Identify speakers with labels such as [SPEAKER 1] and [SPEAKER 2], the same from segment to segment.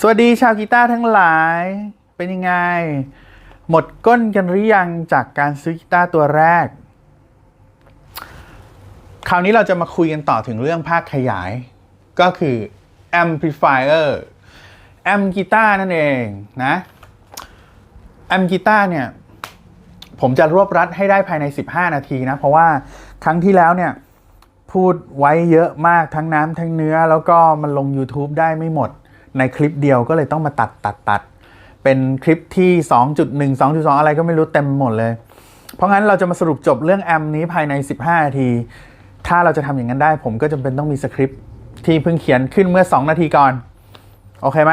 [SPEAKER 1] สวัสดีชาวกีตาร์ทั้งหลาย เป็นยังไง หมดก้นกันหรือยังจากการซื้อกีตาร์ตัวแรก คราวนี้เราจะมาคุยกันต่อถึงเรื่องภาคขยาย ก็คือ amplifier แอมกีตาร์นั่นเองนะแอมกีตาร์เนี่ย ผมจะรวบรัดให้ได้ภายใน 15 นาทีนะ เพราะว่าครั้งที่แล้วเนี่ย พูดไว้เยอะมากทั้งน้ำทั้งเนื้อ แล้วก็มันลง YouTube ได้ไม่หมด ในคลิปเดียวก็เลยต้องมาตัดตัดตัดเป็นคลิปที่ 2.1 2.2 อะไรก็ไม่รู้เต็มหมดเลย เพราะงั้นเราจะมาสรุปจบเรื่องแอมนี้ภายใน 15 นาที ถ้าเราจะทำอย่างนั้นได้ ผมก็จำเป็นต้องมีสคริปต์ที่เพิ่งเขียนขึ้นเมื่อ 2 นาทีก่อน โอเคไหม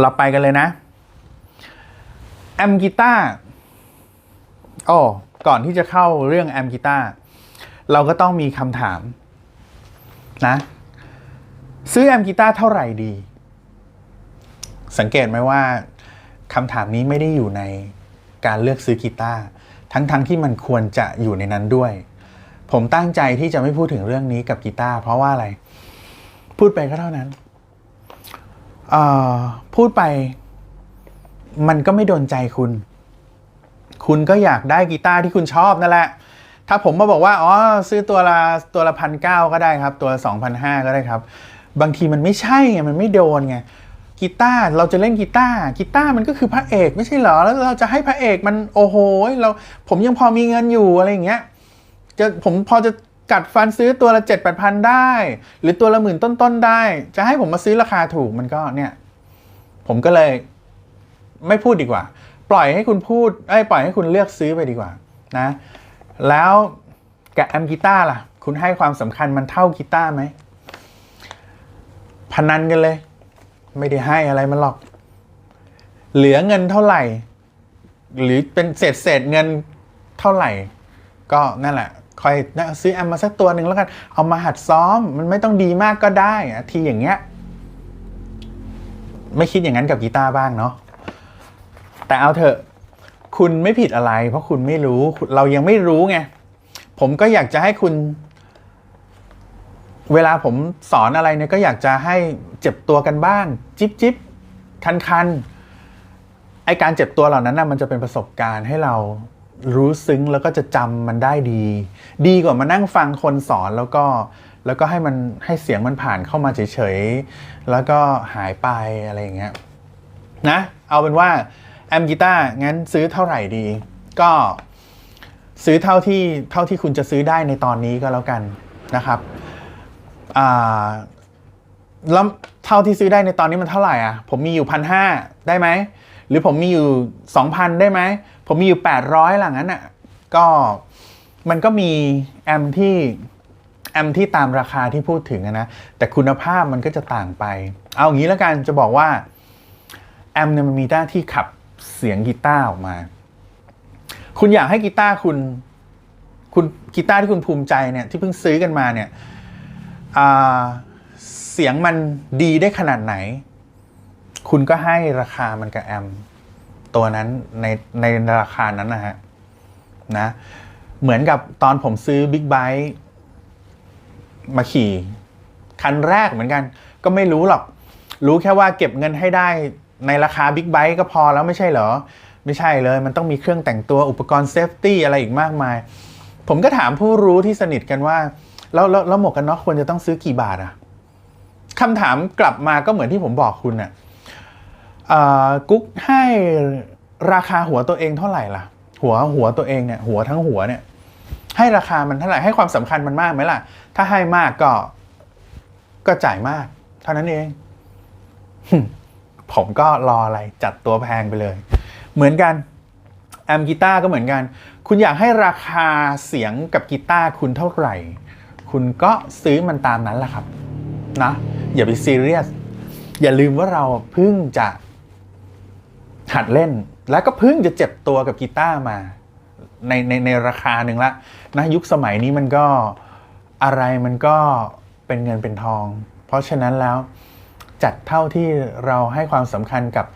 [SPEAKER 1] เราไปกันเลยนะ แอมกีตาร์โอ้ก่อนที่จะเข้าเรื่องแอมกีตาร์เราก็ต้องมีคำถามนะ ซื้อแอมกีตาร์เท่าไหร่ดี สังเกตไหมว่าคำถามนี้ไม่ได้อยู่ในการเลือกซื้อกีตาร์ทั้งๆทที่มันควรจะอยู่ในนั้นด้วย ผมตั้งใจที่จะไม่พูดถึงเรื่องนี้กับกีตาร์เพราะว่าอะไร พูดไปก็เท่านั้นพูดไป มันก็ไม่โดนใจคุณ คุณก็อยากได้กีตาร์ที่คุณชอบนั่นแหละถ้าผมมาบอกว่า อ๋อ ซื้อตัวละตัวละพันเก้าก็ได้ครับ ตัวสองพันห้าก็ได้ครับ บางทีมันไม่ใช่ไงมันไม่โดนไงกีตาร์เราจะเล่นกีตาร์กีตาร์มันก็คือพระเอกไม่ใช่เหรอแล้วเราจะให้พระเอกมันโอ้โหเราผมยังพอมีเงินอยู่อะไรอย่างเงี้ยจะผมพอจะกัดฟันซื้อตัวละเจ็ดแปดพันได้ หรือตัวละหมื่นต้นๆได้ จะให้ผมมาซื้อราคาถูกมันก็เนี่ย ผมก็เลย ไม่พูดดีกว่า ปล่อยให้คุณพูดไอ้ปล่อยให้คุณเลือกซื้อไปดีกว่านะ แล้วกับแอมกีตาร์ล่ะ คุณให้ความสำคัญมันเท่ากีตาร์ไหม พนันกันเลย ไม่ได้ให้อะไรมันหรอก เหลือเงินเท่าไหร่ หรือเป็นเศษเศษเงินเท่าไหร่ ก็นั่นแหละคอยนะซื้อแอมมาสักตัวหนึ่งแล้วกัน เอามาหัดซ้อม มันไม่ต้องดีมากก็ได้อะทีอย่างเงี้ย ไม่คิดอย่างนั้นกับกีตาร์บ้างเนาะแต่เอาเถอะ คุณไม่ผิดอะไร เพราะคุณไม่รู้เรายังไม่รู้ไง ผมก็อยากจะให้คุณ เวลาผมสอนอะไรเนี่ยก็อยากจะให้เจ็บตัวกันบ้าง จิบจิบคันคันไอการเจ็บตัวเหล่านั้นนะมันจะเป็นประสบการณ์ให้เรารู้ซึ้งแล้วก็จะจำมันได้ดี ดีกว่ามานั่งฟังคนสอนแล้วก็แล้วก็ให้มันให้เสียงมันผ่านเข้ามาเฉยๆ แล้วก็หายไปอะไรอย่างเงี้ยนะเอาเป็นว่าแอมกีตาร์งั้นซื้อเท่าไหร่ดี ก็ซื้อเท่าที่เท่าที่คุณจะซื้อได้ในตอนนี้ก็แล้วกันนะครับ อ่าแล้วเท่าที่ซื้อได้ในตอนนี้มันเท่าไหร่อะ ผมมีอยู่พันห้าได้ไหม หรือผมมีอยู่สองพันได้ไหม ผมมีอยู่แปดร้อยหลังนั้นอะ ก็มันก็มีแอมที่แอมที่ตามราคาที่พูดถึงนะ แต่คุณภาพมันก็จะต่างไป เอางี้แล้วกันจะบอกว่าแอมเนี่ยมันมีหน้าที่ขับเสียงกีตาร์ออกมา คุณอยากให้กีตาร์คุณ คุณกีตาร์ที่คุณภูมิใจเนี่ยที่เพิ่งซื้อกันมาเนี่ย เสียงมันดีได้ขนาดไหน คุณก็ให้ราคามันกับแอม ตัวนั้นในในราคานั้นนะฮะนะเหมือนกับตอนผมซื้อบิ๊กไบค์มาขี่ คันแรกเหมือนกัน ก็ไม่รู้หรอก รู้แค่ว่าเก็บเงินให้ได้ในราคาบิ๊กไบค์ก็พอแล้วไม่ใช่เหรอ ไม่ใช่เลย มันต้องมีเครื่องแต่งตัวอุปกรณ์เซฟตี้อะไรอีกมากมาย ผมก็ถามผู้รู้ที่สนิทกันว่า แล้วแล้วหมวกกันน็อกควรจะต้องซื้อกี่บาทอะคำถามกลับมาก็เหมือนที่ผมบอกคุณน่ะเอ่อกุ๊กให้ราคาหัวตัวเองเท่าไหร่ล่ะ หัวหัวตัวเองเนี่ยหัวทั้งหัวเนี่ย ให้ราคามันเท่าไหร่ให้ความสำคัญมันมากไหมล่ะ ถ้าให้มากก็ก็จ่ายมาก เท่านั้นเอง ผมก็รออะไรจัดตัวแพงไปเลย เหมือนกันแอมกีตาร์ก็เหมือนกัน คุณอยากให้ราคาเสียงกับกีตาร์คุณเท่าไหร่ คุณก็ซื้อมันตามนั้นแหละครับนะอย่าไปซีเรียสอย่าลืมว่าเราเพิ่งจะหัดเล่น แล้วก็เพิ่งจะเจ็บตัวกับกีตาร์มาในในในราคาหนึ่งละนะยุคสมัยนี้มันก็อะไรมันก็เป็นเงินเป็นทอง เพราะฉะนั้นแล้วจัดเท่าที่เราให้ความสำคัญกับ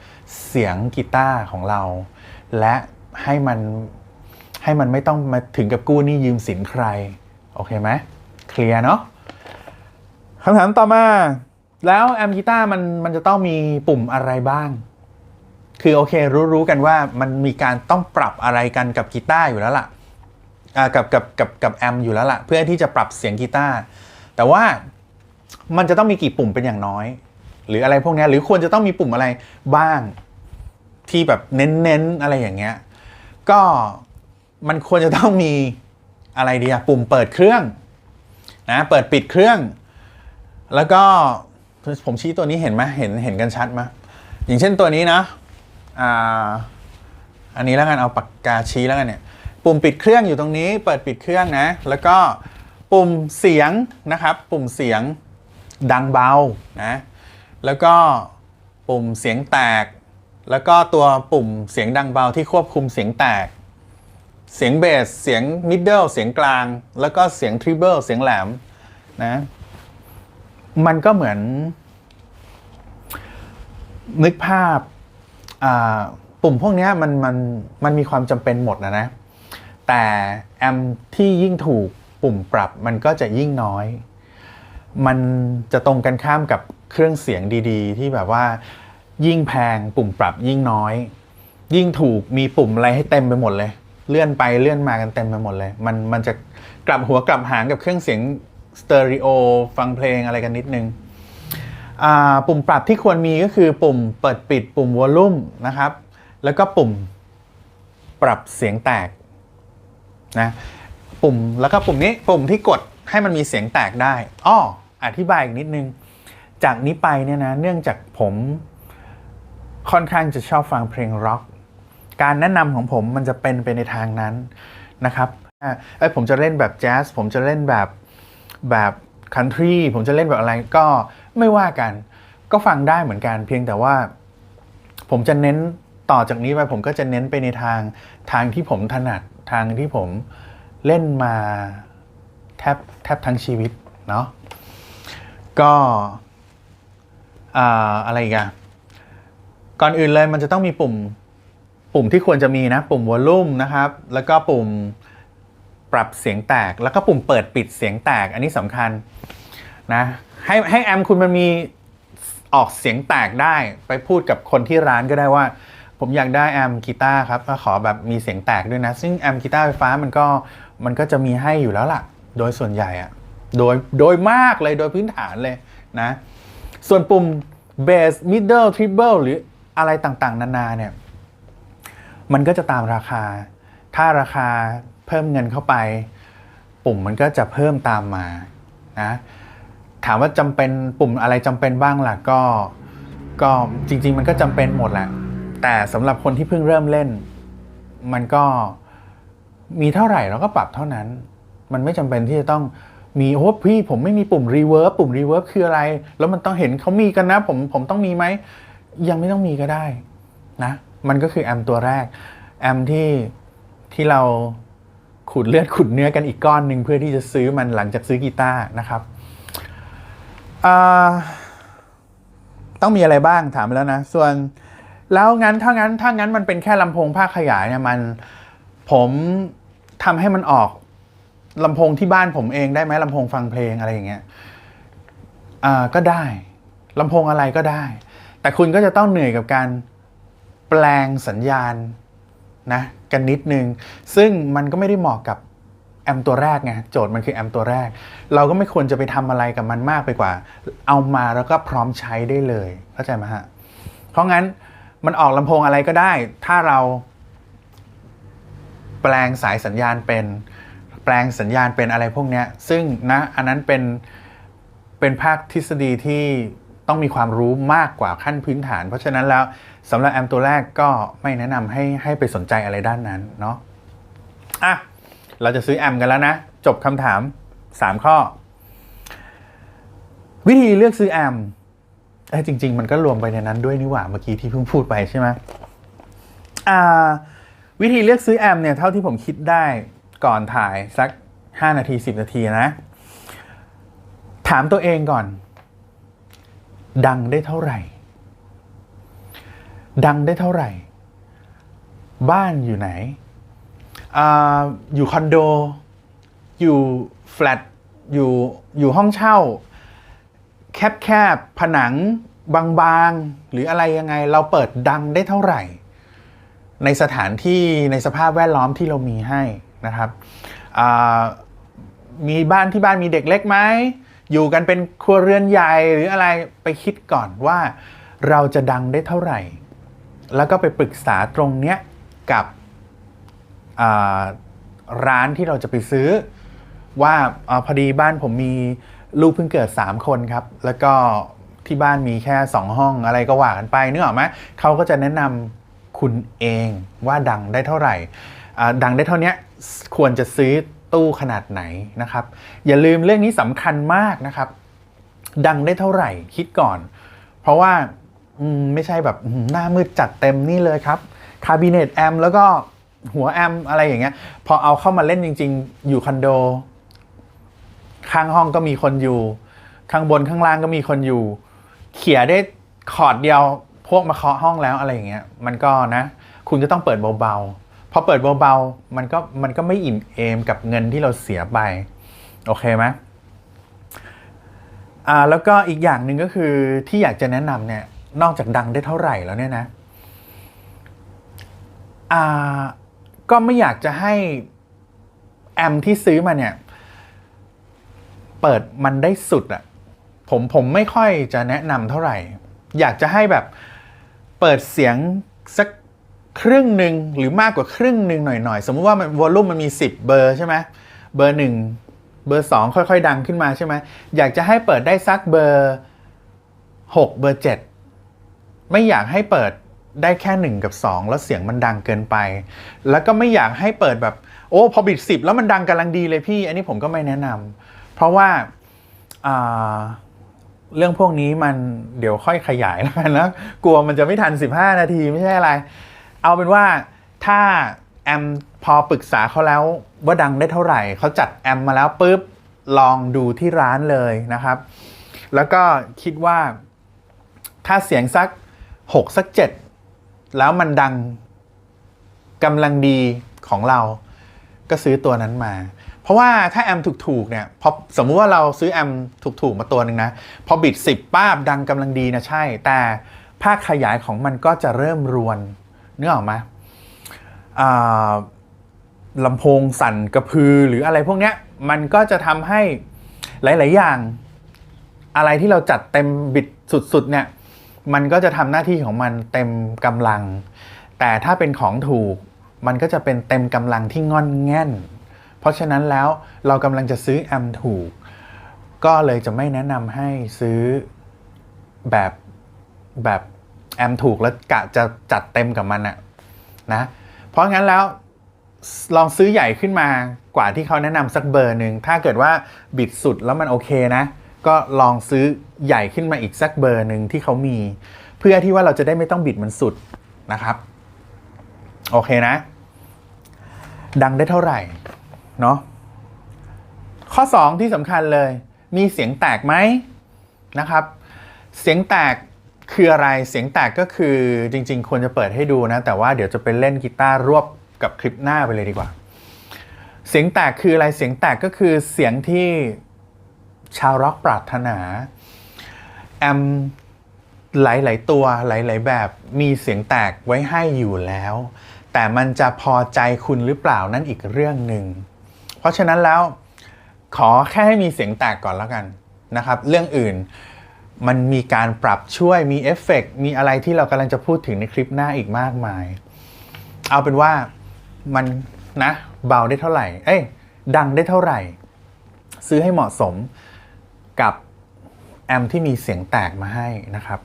[SPEAKER 1] เสียงกีตาร์ของเรา และให้มันให้มันไม่ต้องมาถึงกับกู้หนี้ยืมสินใคร โอเคไหม เคลียร์เนาะคำถามต่อมา แล้วแอมกีตาร์มันมันจะต้องมีปุ่มอะไรบ้าง คือโอเครู้รู้กันว่ามันมีการต้องปรับอะไรกันกับกีตาร์อยู่แล้วล่ะอ่ากับกับกับกับแอมอยู่แล้วล่ะ เพื่อที่จะปรับเสียงกีตาร์แต่ว่ามันจะต้องมีกี่ปุ่มเป็นอย่างน้อย หรืออะไรพวกนี้หรือควรจะต้องมีปุ่มอะไรบ้างที่แบบเน้นๆอะไรอย่างเงี้ยก็มันควรจะต้องมีอะไรดีอะปุ่มเปิดเครื่อง นะเปิดปิดเครื่อง แล้วก็ผมชี้ตัวนี้เห็นไหมเห็นเห็นกันชัดไหมอย่างเช่นตัวนี้นะอ่าอันนี้แล้วกันเอาปากกาชี้แล้วกันเนี่ยปุ่มปิดเครื่องอยู่ตรงนี้ เปิดปิดเครื่องนะ แล้วก็ปุ่มเสียงนะครับ ปุ่มเสียงดังเบานะแล้วก็ปุ่มเสียงแตก แล้วก็ตัวปุ่มเสียงดังเบาที่ควบคุมเสียงแตก เสียงเบส เสียงมิดเดิลเสียงกลาง แล้วก็เสียงทริเบิลเสียงแหลมนะ มันก็เหมือน นึกภาพาปุ่มพวกนี้มันมันมันมีความจำเป็นหมดนะนะ แต่แอมที่ยิ่งถูกปุ่มปรับมันก็จะยิ่งน้อย มันจะตรงกันข้ามกับเครื่องเสียงดีๆ ที่แบบว่า ยิ่งแพงปุ่มปรับยิ่งน้อย ยิ่งถูกมีปุ่มอะไรให้เต็มไปหมดเลย เลื่อนไปเลื่อนมากันเต็มไปหมดเลย มันมันจะกลับหัวกลับหางกับเครื่องเสียงสเตอริโอฟังเพลงอะไรกันนิดนึงอ่าปุ่มปรับที่ควรมีก็คือปุ่มเปิดปิดปุ่มวอลลุ่มนะครับ แล้วก็ปุ่มปรับเสียงแตกนะปุ่มแล้วก็ปุ่มนี้ปุ่มที่กดให้มันมีเสียงแตกได้อ้ออธิบายอีกนิดนึง จากนี้ไปเนี่ยนะเนื่องจากผมค่อนข้างจะชอบฟังเพลงร็อก การแนะนำของผมมันจะเป็นไปในทางนั้นนะครับเอ้ผมจะเล่นแบบแจ๊สผมจะเล่นแบบแบบคันทรีผมจะเล่นแบบอะไรก็ไม่ว่ากัน ก็ฟังได้เหมือนกัน เพียงแต่ว่า ผมจะเน้นต่อจากนี้ไปผมก็จะเน้นไปในทางทางที่ผมถนัดทางที่ผมเล่นมาแทบแทบทั้งชีวิตเนาะก็อะไรกอะก่อนอื่นเลยมันจะต้องมีปุ่ม ปุ่มที่ควรจะมีนะ ปุ่มวอลลุ่มนะครับ แล้วก็ปุ่มปรับเสียงแตก แล้วก็ปุ่มเปิดปิดเสียงแตก อันนี้สำคัญนะให้ให้แอมคุณมันมีออกเสียงแตกได้ไปพูดกับคนที่ร้านก็ได้ว่า ผมอยากได้แอมกีตาร์ครับก็ขอแบบมีเสียงแตกด้วยนะ ซึ่งแอมกีตาร์ไฟฟ้ามันก็มันก็จะมีให้อยู่แล้วล่ะ โดยส่วนใหญ่อะโดยโดยมากเลยโดยพื้นฐานเลยนะ ส่วนปุ่มเบสมิดเดิลทริปเบิลหรืออะไรต่างๆ นานาเนี่ย มันก็จะตามราคา ถ้าราคาเพิ่มเงินเข้าไป ปุ่มมันก็จะเพิ่มตามมานะถามว่าจำเป็นปุ่มอะไรจำเป็นบ้างล่ะก็ก็จริง ๆ มันก็จำเป็นหมดแหละแต่สำหรับคนที่เพิ่งเริ่มเล่น มันก็มีเท่าไหร่เราก็ปรับเท่านั้น มันไม่จำเป็นที่จะต้องมีโอ้พี่ผมไม่มีปุ่มรีเวิร์บปุ่มรีเวิร์บคืออะไร แล้วมันต้องเห็นเขามีกันนะ ผมผมต้องมีไหม ยังไม่ต้องมีก็ได้นะ มันก็คือแอมตัวแรก แอมที่ที่เราขูดเลือดขุดเนื้อกันอีกก้อนหนึ่งเพื่อที่จะซื้อมันหลังจากซื้อกีตาร์นะครับต้องมีอะไรบ้างถามแล้วนะ ส่วนแล้วงั้นถ้างั้นถ้างั้นมันเป็นแค่ลำโพงภาคขยายเนี่ยมันผมทำให้มันออกลำโพงที่บ้านผมเองได้ไหมลำโพงฟังเพลงอะไรอย่างเงี้ยก็ได้ลำโพงอะไรก็ได้ แต่คุณก็จะต้องเหนื่อยกับการ แปลงสัญญาณนะกันนิดนึง ซึ่งมันก็ไม่ได้เหมาะกับแอมตัวแรกไงโจทย์มันคือแอมตัวแรก เราก็ไม่ควรจะไปทำอะไรกับมันมากไปกว่า เอามาแล้วก็พร้อมใช้ได้เลยเข้าใจไหมฮะเพราะงั้นมันออกลำโพงอะไรก็ได้ ถ้าเราแปลงสายสัญญาณเป็นแปลงสัญญาณเป็นอะไรพวกเนี้ยซึ่งนะอันนั้นเป็นเป็นภาคทฤษฎีที่ต้องมีความรู้มากกว่าขั้นพื้นฐาน เพราะฉะนั้นแล้ว สำหรับแอมตัวแรกก็ไม่แนะนำให้ให้ไปสนใจอะไรด้านนั้นเนาะอะเราจะซื้อแอมกันแล้วนะ จบคำถาม 3 ข้อ วิธีเลือกซื้อแอมเอ้จริง ๆ มันก็รวมไปในนั้นด้วยนี่หว่าเมื่อกี้ที่เพิ่งพูดไปใช่ไหมอ่าวิธีเลือกซื้อแอมเนี่ยเท่าที่ผมคิดได้ก่อนถ่ายสัก 5 นาที 10 นาทีนะ ถามตัวเองก่อน ดังได้เท่าไหร่ ดังได้เท่าไหร่ บ้านอยู่ไหนออยู่คอนโด อยู่แฟลตอยู่อยู่ห้องเช่า แคบๆผนังบางๆ หรืออะไรยังไง เราเปิดดังได้เท่าไหร่ ในสถานที่ในสภาพแวดล้อมที่เรามีให้นะครับมีบ้านที่บ้านมีเด็กเล็กไหมอยู่กันเป็นครัวเรือนใหญ่หรืออะไรไปคิดก่อนว่าเราจะดังได้เท่าไหร่ แล้วก็ไปปรึกษาตรงเนี้ยกับร้านที่เราจะไปซื้อ ว่าอพอดีบ้านผมมีลูกเพิ่งเกิด 3 คนครับ แล้วก็ที่บ้านมีแค่ 2 ห้องอะไรก็ว่ากันไปนึกออกไหมเขาก็จะแนะนำคุณเองว่าดังได้เท่าไหร่ ดังได้เท่านี้ควรจะซื้อตู้ขนาดไหนนะครับ อย่าลืมเรื่องนี้สำคัญมากนะครับ ดังได้เท่าไหร่คิดก่อน เพราะว่า ไม่ใช่แบบหน้ามืดจัดเต็มนี่เลยครับคาบิเนตแอมแล้วก็หัวแอมอะไรอย่างเงี้ย พอเอาเข้ามาเล่นจริง ๆ อยู่คอนโด ข้างห้องก็มีคนอยู่ ข้างบนข้างล่างก็มีคนอยู่ เขี่ยได้คอร์ดเดียวพวกมาเคาะห้องแล้วอะไรอย่างเงี้ย มันก็นะ คุณก็ต้องเปิดเบาๆพอเปิดเบาๆมันก็มันก็ไม่อิ่มเอมกับเงินที่เราเสียไปโอเคไหมอ่าแล้วก็อีกอย่างหนึ่งก็คือที่อยากจะแนะนำเนี่ย นอกจากดังได้เท่าไหร่แล้วเนี่ยนะอ่าก็ไม่อยากจะให้แอมที่ซื้อมาเนี่ย เปิดมันได้สุดอะผมผมไม่ค่อยจะแนะนำเท่าไหร่ อยากจะให้แบบเปิดเสียงสักครึ่งหนึ่งหรือมากกว่าครึ่งหนึ่งหน่อยๆ สมมติว่ามันวอลลุ่มมันมี 10 เบอร์ใช่ไหมเบอร์หนึ่งเบอร์สองค่อยๆ ดังขึ้นมาใช่ไหมอยากจะให้เปิดได้สักเบอร์หกเบอร์เจ็ด ไม่อยากให้เปิดได้แค่หนึ่งกับสองแล้วเสียงมันดังเกินไป แล้วก็ไม่อยากให้เปิดแบบโอ้พอบิดสิบแล้วมันดังกำลังดีเลยพี่ อันนี้ผมก็ไม่แนะนำเพราะว่าอ่าเรื่องพวกนี้มันเดี๋ยวค่อยขยายแล้วกันนะกลัวมันจะไม่ทัน 15 นาทีไม่ใช่อะไร เอาเป็นว่าถ้าแอมพอปรึกษาเขาแล้วว่าดังได้เท่าไหร่เขาจัดแอมมาแล้วปุ๊บลองดูที่ร้านเลยนะครับ แล้วก็คิดว่าถ้าเสียงสัก 6สัก7แล้วมันดังกำลังดีของเราก็ซื้อตัวนั้นมา เพราะว่าถ้าแอมถูกๆเนี่ยพอสมมุติว่าเราซื้อแอมถูกๆมาตัวหนึ่งนะ พอบิด 10ป้าบดังกำลังดีนะใช่ แต่ภาคขยายของมันก็จะเริ่มรวนนึกออกไหมาลำโพงสั่นกระพือหรืออะไรพวกเนี้ยมันก็จะทำให้หลาย ๆ อย่าง อะไรที่เราจัดเต็มบิดสุด ๆ เนี่ย มันก็จะทำหน้าที่ของมันเต็มกำลัง แต่ถ้าเป็นของถูก มันก็จะเป็นเต็มกำลังที่ง่อนแง่น เพราะฉะนั้นแล้วเรากำลังจะซื้อแอมถูก ก็เลยจะไม่แนะนำให้ซื้อแบบแบบแอมถูกแล้วกะจะจัดเต็มกับมันอะนะเพราะงั้นแล้วลองซื้อใหญ่ขึ้นมากว่าที่เขาแนะนำสักเบอร์หนึ่ง ถ้าเกิดว่าบิดสุดแล้วมันโอเคนะ ก็ลองซื้อใหญ่ขึ้นมาอีกสักเบอร์หนึ่งที่เขามี เพื่อที่ว่าเราจะได้ไม่ต้องบิดมันสุดนะครับ โอเคนะ ดังได้เท่าไหร่เนาะข้อ 2 ที่สำคัญเลย มีเสียงแตกไหมนะครับ เสียงแตกคืออะไรเสียงแตกก็คือจริง ๆ ควรจะเปิดให้ดูนะ แต่ว่าเดี๋ยวจะไปเล่นกีตาร์รวบกับคลิปหน้าไปเลยดีกว่า เสียงแตกคืออะไรเสียงแตกก็คือเสียงที่ ชาวร็อกปรารถนา แอมหลาย ๆ ตัวหลาย ๆ แบบมีเสียงแตกไว้ให้อยู่แล้ว แต่มันจะพอใจคุณหรือเปล่านั่นอีกเรื่องหนึ่ง เพราะฉะนั้นแล้วขอแค่ให้มีเสียงแตกก่อนแล้วกันนะครับ เรื่องอื่นมันมีการปรับช่วยมีเอฟเฟกต์มีอะไรที่เรากำลังจะพูดถึงในคลิปหน้าอีกมากมาย เอาเป็นว่ามันนะเบาได้เท่าไหร่ เอ้ยดังได้เท่าไหร่ ซื้อให้เหมาะสม กับแอมที่มีเสียงแตกมาให้นะครับ